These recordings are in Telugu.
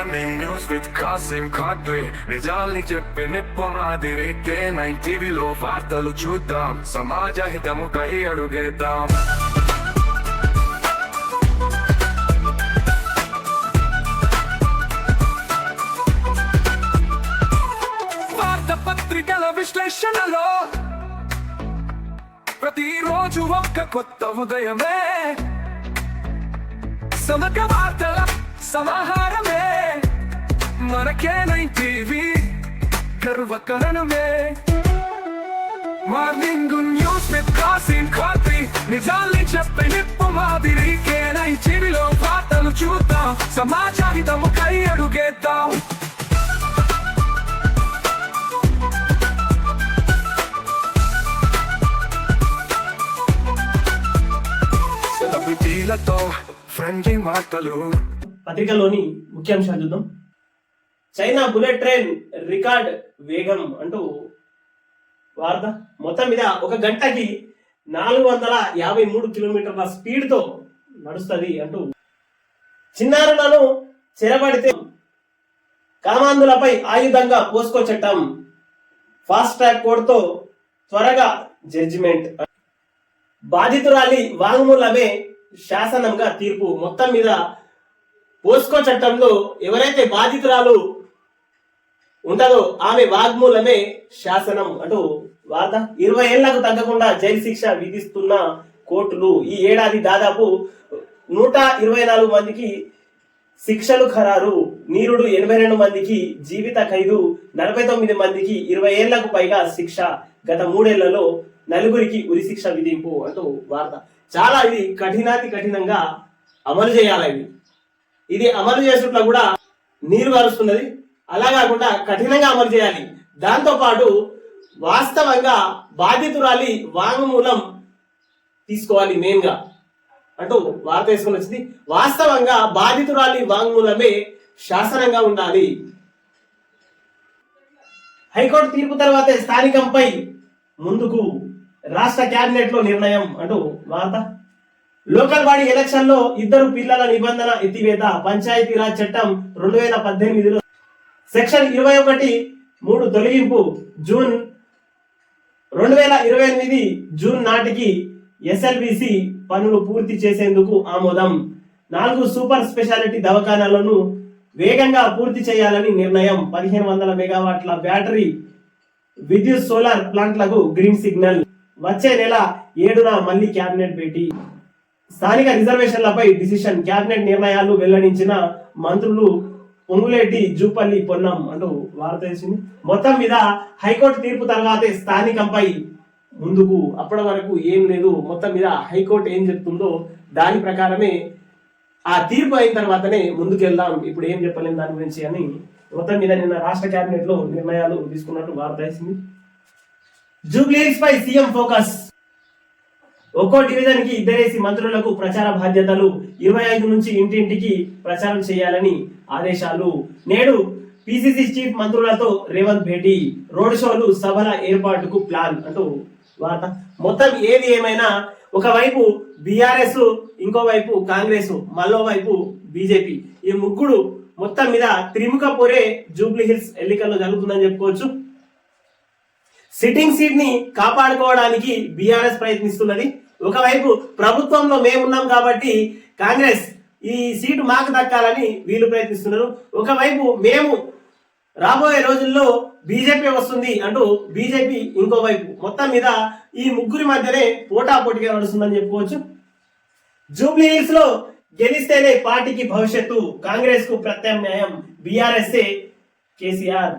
Morning news with Kasim Khadri నిజాల్ని చెప్పి నిప్పు కే నైన్ టీవీలో వార్తలు చూద్దాం. సమాజ హితము కై అడుగేద్దాం. వార్త పత్రికల విశ్లేషణలో ప్రతిరోజు ఒక్క కొత్త ఉదయమే. సమగ్ర వార్తల సమాహారమే మనకేనై TV? గర్వకరణమే morning news with Kasim Khadri. నిజాల్ని చెప్పే నిప్పు మాదిరి. కేనై టీవీలో వార్తలు చూద్దాం? సమాచారితము కై అడుగేద్దాం? సెలబ్రిటీలతో ఫ్రెండ్లీ మాటలు. పత్రికలోని ముఖ్యాంశాలు చూద్దాం. చైనా బుల్లెట్ ట్రైన్ రికార్డ్ వేగం అంటూ వార్త మొత్తం మీద ఒక గంటకి నాలుగు వందల యాభై మూడు కిలోమీటర్ల స్పీడ్తో నడుస్తుంది అంటూ చిన్నారులను చెరబడితే కామాంధులపై ఆయుధంగా పోస్కో చట్టం. ఫాస్ట్ ట్రాక్ కోడ్తో త్వరగా జడ్జిమెంట్. బాధితురాలి వాంగ్మూలమే శాసనంగా తీర్పు. మొత్తం మీద పోస్కో చట్టంలో ఎవరైతే బాధితురాలు ఉంటదో? ఆమె వాగ్మూలమే శాసనం. అంటూ వార్త. ఇరవై ఏళ్ళకు తగ్గకుండా జైలు శిక్ష విధిస్తున్న కోర్టులు ఈ ఏడాది దాదాపు నూట ఇరవై నాలుగు మందికి శిక్షలు ఖరారు. నీరుడు ఎనభై రెండు మందికి జీవిత ఖైదు నలభై తొమ్మిది మందికి ఇరవై ఏళ్ళకు పైగా శిక్ష. గత మూడేళ్ళలో నలుగురికి ఉరి శిక్ష విధింపు అంటూ వార్త. చాలా ఇది కఠినాతి కఠినంగా అమలు చేయాలి. ఇది ఇది అమలు చేసినట్లు కూడా నీరు కారుస్తున్నది అలా కాకుండా కఠినంగా అమలు చేయాలి. దాంతో పాటు వాస్తవంగా బాధితురాలి వాంగ్మూలం తీసుకోవాలి మెయిన్గా అంటూ వార్త వేసుకొని వచ్చింది. వాస్తవంగా బాధితురాలి వాంగ్మూలమే శాసనంగా ఉండాలి. హైకోర్టు తీర్పు తర్వాత స్థానికంపై ముందుకు రాష్ట్ర క్యాబినెట్లో నిర్ణయం అంటూ వార్త. లోకల్ బాడీ ఎలక్షన్లో ఇద్దరు పిల్లల నిబంధన ఎత్తివేత పంచాయతీరాజ్ చట్టం రెండు వేల పద్దెనిమిదిలో సెక్షన్ ఇరవై ఒకటి మూడు తొలగింపు జూన్ రెండు వేల ఇరవై ఎనిమిది జూన్ నాటికి ఎస్ఎల్బిసి పనులు పూర్తి చేసేందుకు ఆమోదం. నాలుగు సూపర్ స్పెషాలిటీ దవాఖానాలను వేగంగా పూర్తి చేయాలని నిర్ణయం. పదిహేను వందల మెగావాట్ల బ్యాటరీ విద్యుత్ సోలార్ ప్లాంట్లకు గ్రీన్ సిగ్నల్. వచ్చే నెల ఏడున మళ్ళీ కేబినెట్ భేటీ. స్థానిక రిజర్వేషన్లపై డిసిషన్. కేబినెట్ నిర్ణయాలు వెల్లడించిన మంత్రులు పొంగులేటి జూపల్లి పొన్నం అంటూ వార్త వేసింది. మొత్తం మీద హైకోర్టు తీర్పు తర్వాతే స్థానికంపై ముందుకు అప్పటి వరకు ఏం లేదు. మొత్తం మీద హైకోర్టు ఏం చెప్తుందో దాని ప్రకారమే ఆ తీర్పు అయిన తర్వాతనే ముందుకు వెళ్దాం ఇప్పుడు ఏం చెప్పలేం దాని గురించి అని మొత్తం మీద నిన్న రాష్ట్ర కేబినెట్లో నిర్ణయాలు తీసుకున్నట్టు వార్త వేసింది. జూబ్లీస్ పై సీఎం ఫోకస్. ఒక్కో డివిజన్కి ఇద్దరేసి మంత్రులకు ప్రచార బాధ్యతలు ఇరవై ఐదు నుంచి ఇంటింటికి ప్రచారం చేయాలని ఆదేశాలు. నేడు పిసిసి చీఫ్ మంత్రులతో రేవంత్ భేటీ. రోడ్ షోలు సభల ఏర్పాటుకు ప్లాన్ అంటూ వార్త. మొత్తం ఏది ఏమైనా ఒకవైపు బీఆర్ఎస్ ఇంకోవైపు కాంగ్రెస్ మరో వైపు బీజేపీ. ఈ ముగ్గురు మొత్తం మీద త్రిముఖ పొరే జూబ్లీ హిల్స్ ఎన్నికల్లో జరుగుతుందని చెప్పుకోవచ్చు. సిట్టింగ్ సీట్ని కాపాడుకోవడానికి బీఆర్ఎస్ ప్రయత్నిస్తున్నది. ఒకవైపు ప్రభుత్వంలో మేమున్నాం కాబట్టి కాంగ్రెస్ ఈ సీటు మాకు దక్కాలని వీళ్ళు ప్రయత్నిస్తున్నారు. ఒకవైపు మేము రాబోయే రోజుల్లో బీజేపీ వస్తుంది అంటూ బీజేపీ ఇంకోవైపు మొత్తం మీద ఈ ముగ్గురి మధ్యనే పోటాపోటీగా నడుస్తుందని చెప్పుకోవచ్చు. జూబ్లీ హిల్స్లో గెలిస్తేనే పార్టీకి భవిష్యత్తు కాంగ్రెస్కు ప్రత్యామ్నాయం బీఆర్ఎస్ కేసీఆర్.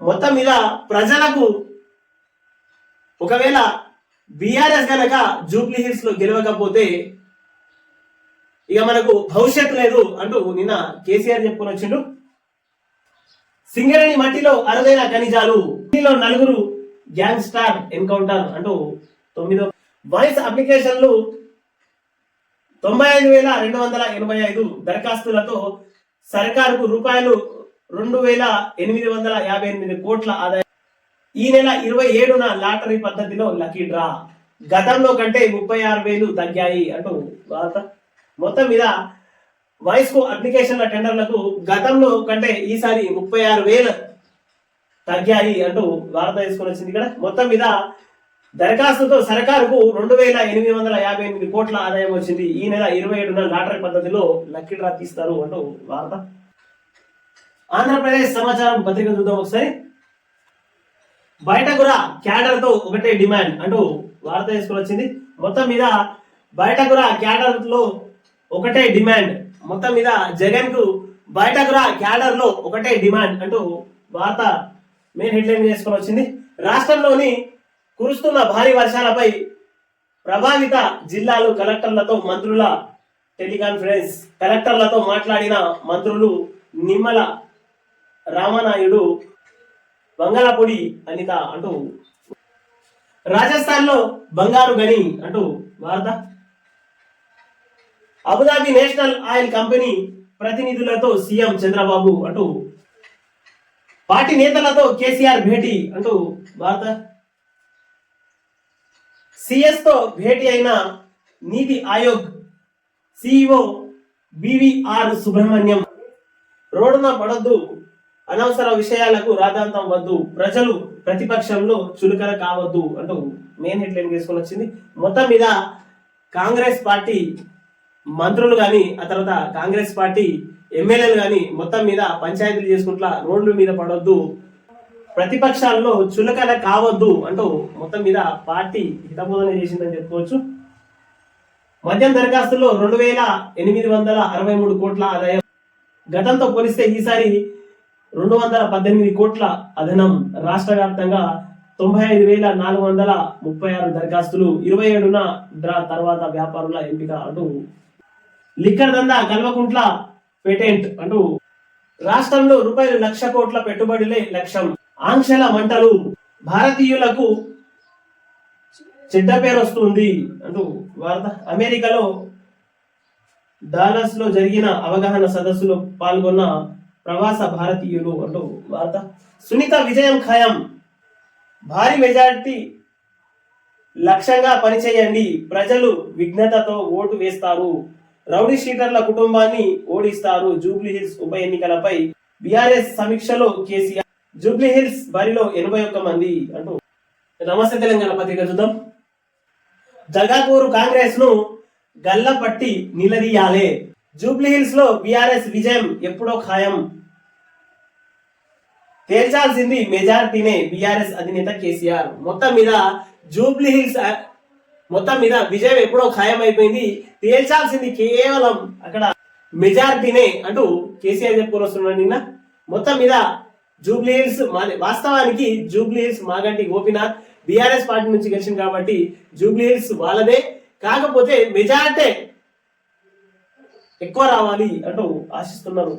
మొత్తం మీద ప్రజలకు ఒకవేళ బీఆర్ఎస్ గనక జూబ్లీ హిల్స్లో గెలవకపోతే ఇక మనకు భవిష్యత్తు లేదు అంటూ నిన్న కేసీఆర్ చెప్పుకొని వచ్చిండు. సింగరేణి మట్టిలో అరుదైన ఖనిజాలు దీనిలో నలుగురు గ్యాంగ్ స్టార్ ఎన్కౌంటర్ అంటూ తొమ్మిదో వాయిస్ అప్లికేషన్లు తొంభై ఐదు వేల రెండు వందల ఎనభై ఐదు దరఖాస్తులతో సర్కారుకు రూపాయలు రెండు వేల ఎనిమిది వందల యాభై ఎనిమిది కోట్ల ఆదాయం ఈ నెల ఇరవై ఏడున లాటరీ పద్ధతిలో లక్కీ డ్రా. గతంలో కంటే ముప్పై ఆరు వేలు తగ్గాయి అంటూ వార్త. మొత్తం మీద వయస్కు అప్లికేషన్ల టెండర్లకు గతంలో కంటే ఈసారి ముప్పై ఆరు వేలు తగ్గాయి అంటూ వార్త తీసుకొని వచ్చింది ఇక్కడ. మొత్తం మీద దరఖాస్తుతో సర్కారుకు రెండు వేల ఎనిమిది వందల యాభై ఎనిమిది కోట్ల ఆదాయం వచ్చింది. ఈ నెల ఇరవై ఏడున లాటరీ పద్ధతిలో లక్కీ డ్రా తీస్తారు అంటూ వార్త. ఆంధ్రప్రదేశ్ సమాచారం పత్రిక చూద్దాం ఒకసారి. బయట కూడా క్యాడర్తో ఒకటే డిమాండ్. అంటూ వార్త తీసుకొని వచ్చింది మొత్తం మీద బయట కూడా క్యాడర్లో ఒకటే డిమాండ్. మొత్తం మీద జగన్కు బయట కూడా క్యాడర్లో ఒకటే డిమాండ్ అంటూ వార్త మెయిన్ హెడ్లైన్ చేసుకొని వచ్చింది రాష్ట్రంలోని కురుస్తున్న భారీ వర్షాలపై ప్రభావిత జిల్లాలు కలెక్టర్లతో మంత్రుల టెలికాన్ఫరెన్స్. కలెక్టర్లతో మాట్లాడిన మంత్రులు నిమ్మల రామనాయుడు బంగాళాపొడి అనిత అంటూ రాజస్థాన్లో బంగారు గని అంటూ వార్త. Abu Dhabi national oil company ప్రతినిధులతో సీఎం చంద్రబాబు అంటూ పార్టీ నేతలతో కేసీఆర్ భేటీ అంటూ వార్త. సిఎస్తో భేటీ అయిన నీతి ఆయోగ్ సిఇఓ బివిఆర్ సుబ్రహ్మణ్యం. రోడ్డున పడొద్దు అనవసర విషయాలకు రాధాంతం వద్దు. ప్రజలు ప్రతిపక్షంలో చులకన కావద్దు అంటూ మెయిన్ హెడ్లైన్ చేసుకుని వచ్చింది. మొత్తం మీద కాంగ్రెస్ పార్టీ మంత్రులు కానీ ఆ తర్వాత కాంగ్రెస్ పార్టీ ఎమ్మెల్యేలు కానీ మొత్తం మీద పంచాయతీలు చేసుకుంటా రోడ్ల మీద పడవద్దు ప్రతిపక్షాల్లో చులకన కావద్దు అంటూ మొత్తం మీద పార్టీ హితబోధన చేసిందని చెప్పుకోవచ్చు. మద్యం దరఖాస్తులో రెండు వేల ఎనిమిది వందల అరవై మూడు కోట్ల ఆదాయం. గతంతో పోలిస్తే ఈసారి రెండు వందల పద్దెనిమిది కోట్ల అదనం రాష్ట్ర వ్యాప్తంగా తొంభై ఐదు వేల నాలుగు వందల ముప్పై ఆరు దరఖాస్తులు ఇరవై ఏడున డ్రా తర్వాత వ్యాపారుల ఎంపిక అంటూ లిక్కర్ దందా కల్వకుంట్ల పేటెంట్ అంటూ రాష్ట్రంలో రూపాయలు లక్ష కోట్ల పెట్టుబడులే లక్ష్యం. ఆంక్షల మంటలు భారతీయులకు చెడ్డ పేరు వస్తుంది అంటూ వార్త. అమెరికాలో డాలస్లో జరిగిన అవగాహన సదస్సులో పాల్గొన్న ప్రవాస భారతీయులు అంటూ వార్త సునీత విజయం ఖాయం భారీ మెజార్టీ లక్ష్యంగా పనిచేయండి ప్రజలు విఘ్నతతో ఓటు వేస్తారు రౌడీ షీటర్ల కుటుంబాన్ని ఓడిస్తారు జూబ్లీ హిల్స్ ఉప ఎన్నికలపై బీఆర్ఎస్ సమీక్షలో కేసీఆర్ జూబ్లీ హిల్స్ బరిలో ఎనభై ఒక్క మంది అంటూ నమస్తే తెలంగాణ పత్రిక చూద్దాం జగాకూరు కాంగ్రెస్ను గల్లపట్టి నిలదీయాలే జూబ్లీహిల్స్లో బీఆర్ఎస్ విజయం ఎప్పుడో ఖాయం. తేల్చాల్సింది మెజారిటీనే బీఆర్ఎస్ అధినేత కేసీఆర్. మొత్తం మీద జూబ్లీ హిల్స్ మొత్తం మీద విజయం ఎప్పుడో ఖాయం అయిపోయింది తేల్చాల్సింది కేవలం అక్కడ మెజారిటీనే అంటూ కేసీఆర్ చెప్పుకొని వస్తున్నాడు నిన్న. మొత్తం మీద జూబ్లీహిల్స్ వాస్తవానికి జూబ్లీ హిల్స్ మాగంటి గోపీనాథ్ బీఆర్ఎస్ పార్టీ నుంచి గెలిచింది కాబట్టి జూబ్లీహిల్స్ వాళ్ళదే. కాకపోతే మెజారిటీ ఎక్కువ రావాలి అంటూ ఆశిస్తున్నారు.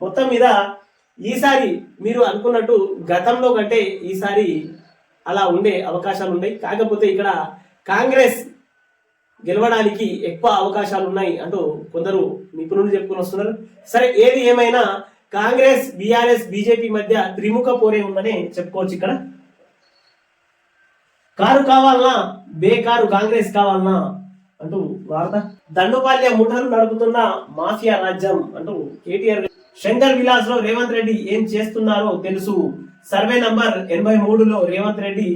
మొత్తం మీద ఈసారి మీరు అనుకున్నట్టు గతంలో కంటే ఈసారి అలా ఉండే అవకాశాలు ఉన్నాయి. కాకపోతే ఇక్కడ కాంగ్రెస్ గెలవడానికి ఎక్కువ అవకాశాలు ఉన్నాయి అంటూ కొందరు నిపుణులు చెప్పుకొని వస్తున్నారు. సరే ఏది ఏమైనా కాంగ్రెస్ బీఆర్ఎస్ బీజేపీ మధ్య త్రిముఖ పోరే ఉందని చెప్పుకోవచ్చు ఇక్కడ. కారు కావాలనా బేకారు కాంగ్రెస్ కావాలనా అంటూ వార్త. దండుపాల్య ముఠాలు నడుపుతున్న మాఫియా రాజ్యం అంటూ కేటీఆర్ శంకర్ విలాస్లో రేవంత్ రెడ్డి ఏం చేస్తున్నారో తెలుసు. సర్వే నంబర్ ఎనభై మూడులో రేవంత్ రెడ్డి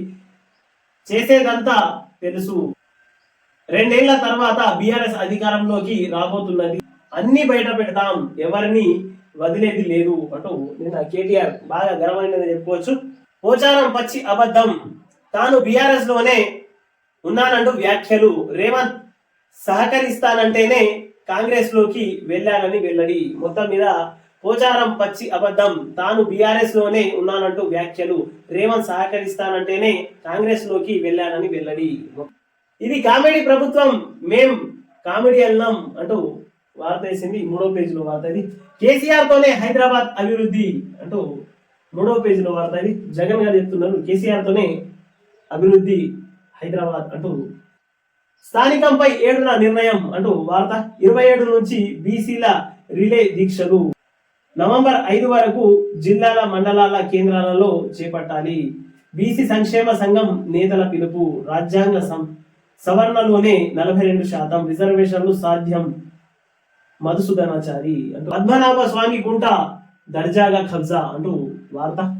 చేసేదంతా తెలుసు. రెండేళ్ళ తర్వాత బీఆర్ఎస్ అధికారంలోకి రాబోతున్నది. అన్ని బయట పెడతాం ఎవరిని వదిలేది లేదు అంటూ నిన్న కేటీఆర్ బాగా గర్వమైనది చెప్పుకోవచ్చు. పోచారం పచ్చి అబద్ధం. తాను బీఆర్ఎస్లోనే ఉన్నానంటూ వ్యాఖ్యలు. రేవంత్ సహకరిస్తానంటేనే కాంగ్రెస్లోకి వెళ్ళాలని వెల్లడి. మొత్తం మీద పోచారం పచ్చి అబద్ధం. తాను బీఆర్ఎస్లోనే ఉన్నానంటూ వ్యాఖ్యలు. రేవంత్ సహకరిస్తానంటేనే కాంగ్రెస్లోకి వెళ్ళానని వెల్లడి. ఇది కామెడీ ప్రభుత్వం. మేం కామెడీ అన్నాం అంటూ వార్త వేసింది. మూడో పేజీలో వార్త ఇది. కేసీఆర్ తోనే హైదరాబాద్ అభివృద్ధి అంటూ మూడో పేజీలో వార్త ఇది. జగన్ గారు చెప్తున్నారు కేసీఆర్ తోనే అభివృద్ధి హైదరాబాద్ అంటూ స్థానికంపై ఏడున నిర్ణయం అంటూ వార్త. ఇరవై ఏడు నుంచి బీసీల రిలే దీక్షలు. నవంబర్ ఐదు వరకు జిల్లాల మండలాల కేంద్రాలలో చేపట్టాలి. బీసీ సంక్షేమ సంఘం నేతల పిలుపు. రాజ్యాంగ సం- సవరణలోనే నలభై రెండు శాతం రిజర్వేషన్లు సాధ్యం. మధుసూదనాచారి అంటూ. పద్మనాభ స్వామి గుంట దర్జాగా కబ్జా అంటూ వార్త.